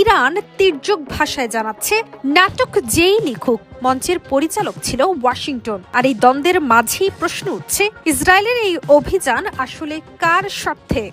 Iran তির্যক ভাষায় জানাচ্ছে, নাটক যেই লিখুক, মঞ্চের পরিচালক ছিল ওয়াশিংটন। আর এই দ্বন্দ্বের মাঝেই প্রশ্ন উঠছে, ইসরায়েলের এই অভিযান আসলে কার স্বার্থে?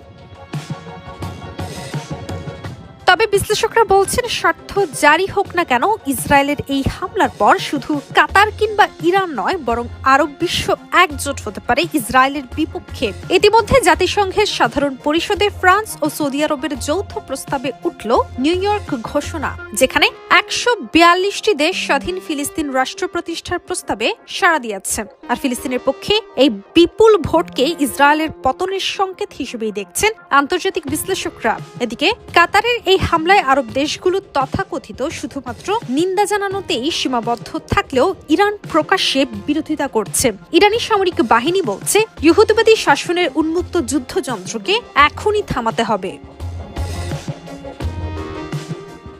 তবে বিশ্লেষকরা বলছেন, স্বার্থ জারি হোক না কেন, ইসরায়েলের এই হামলার পর শুধু কাতার কিংবা ইরান নয়, বরং আরব বিশ্ব একজোট হতে পারে ইসরায়েলের বিপক্ষে। ইতিমধ্যে জাতিসংঘের সাধারণ পরিষদে ফ্রান্স ও সৌদি আরবের যৌথ প্রস্তাবে উঠল নিউ ইয়র্ক ঘোষণা, যেখানে একশো বিয়াল্লিশটি দেশ স্বাধীন ফিলিস্তিন রাষ্ট্র প্রতিষ্ঠার প্রস্তাবে সাড়া দিয়েছে। আর ফিলিস্তিনের পক্ষে এই বিপুল ভোটকে ইসরায়েলের পতনের সংকেত হিসেবেই দেখছেন আন্তর্জাতিক বিশ্লেষকরা। এদিকে কাতারের এই হামলায় আরব দেশগুলো তথাকথিত শুধুমাত্র নিন্দা জানানোতেই সীমাবদ্ধ থাকলেও ইরান প্রকাশ্যে বিরোধিতা করছে। ইরানি সামরিক বাহিনী বলছে, ইহুদিবাদী শাসনের উন্মুক্ত যুদ্ধযন্ত্রকে এখনই থামাতে হবে।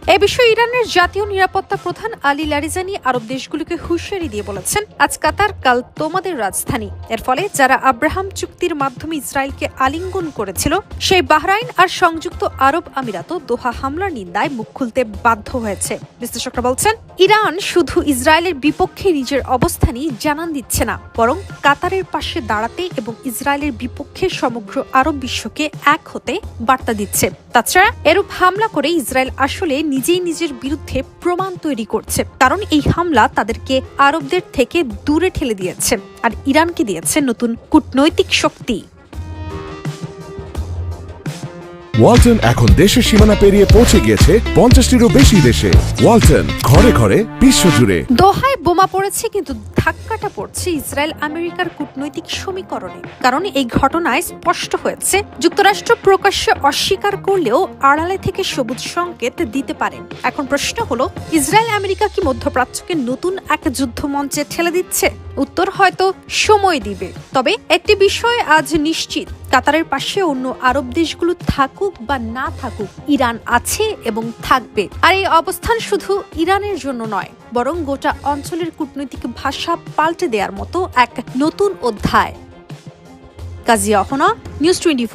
এ বিষয়ে ইরানের জাতীয় নিরাপত্তা প্রধান আলী লারিজানি আরব দেশগুলোকে হুঁশিয়ারি দিয়ে বলেছেন, আজ কাতার, কাল তোমাদের রাজধানী। এর ফলে যারা আব্রাহাম চুক্তির মাধ্যমে ইসরায়েলকে আলিঙ্গন করেছিল, সেই বাহরাইন আর সংযুক্ত আরব আমিরাতও দোহা হামলার নিন্দায় মুখ খুলতে বাধ্য হয়েছে। বিশ্লেষকরা বলছেন, ইরান শুধু ইসরায়েলের বিপক্ষে নিজের অবস্থানই জানান দিচ্ছে না, বরং কাতারের পাশে দাঁড়াতে এবং ইসরায়েলের বিপক্ষে সমগ্র আরব বিশ্বকে এক হতে বার্তা দিচ্ছে। তাছাড়া এরূপ হামলা করে ইসরায়েল আসলে নিজেই নিজের বিরুদ্ধে প্রমাণ তৈরি করছে। কারণ এই হামলা তাদেরকে আরবদের থেকে দূরে ঠেলে দিয়েছে আর ইরানকে দিয়েছে নতুন কূটনৈতিক শক্তি। ওয়ালটন এখন দেশের সীমানা পেরিয়ে পৌঁছে গিয়েছে পঞ্চাশটিরও বেশি দেশে। ওয়ালটন, ঘরে ঘরে বিশ্বজুড়ে। দোহায় বোমা পড়েছে, কিন্তু ধাক্কাটা পড়ছে ইসরায়েল আমেরিকার কূটনৈতিক সমীকরণে। কারণ এই ঘটনায় স্পষ্ট হয়েছে, যুক্তরাষ্ট্র প্রকাশ্যে অস্বীকার করলেও আড়ালে থেকে সবুজ সংকেত দিতে পারেন। এখন প্রশ্ন হলো, ইসরায়েল আমেরিকা কি মধ্যপ্রাচ্যকে নতুন এক যুদ্ধ মঞ্চে ঠেলে দিচ্ছে? উত্তর হয়তো সময় দিবে। তবে একটি বিষয় আজ নিশ্চিত, কাতারের পাশে অন্য আরব দেশগুলো থাকুক বা না থাকুক, ইরান আছে এবং থাকবে। আর এই অবস্থান শুধু ইরানের জন্য নয়, বরং গোটা অঞ্চলের কূটনৈতিক ভাষা পাল্টে দেওয়ার মতো এক নতুন অধ্যায়। কাজী অহনা নিউজ টোয়েন্টি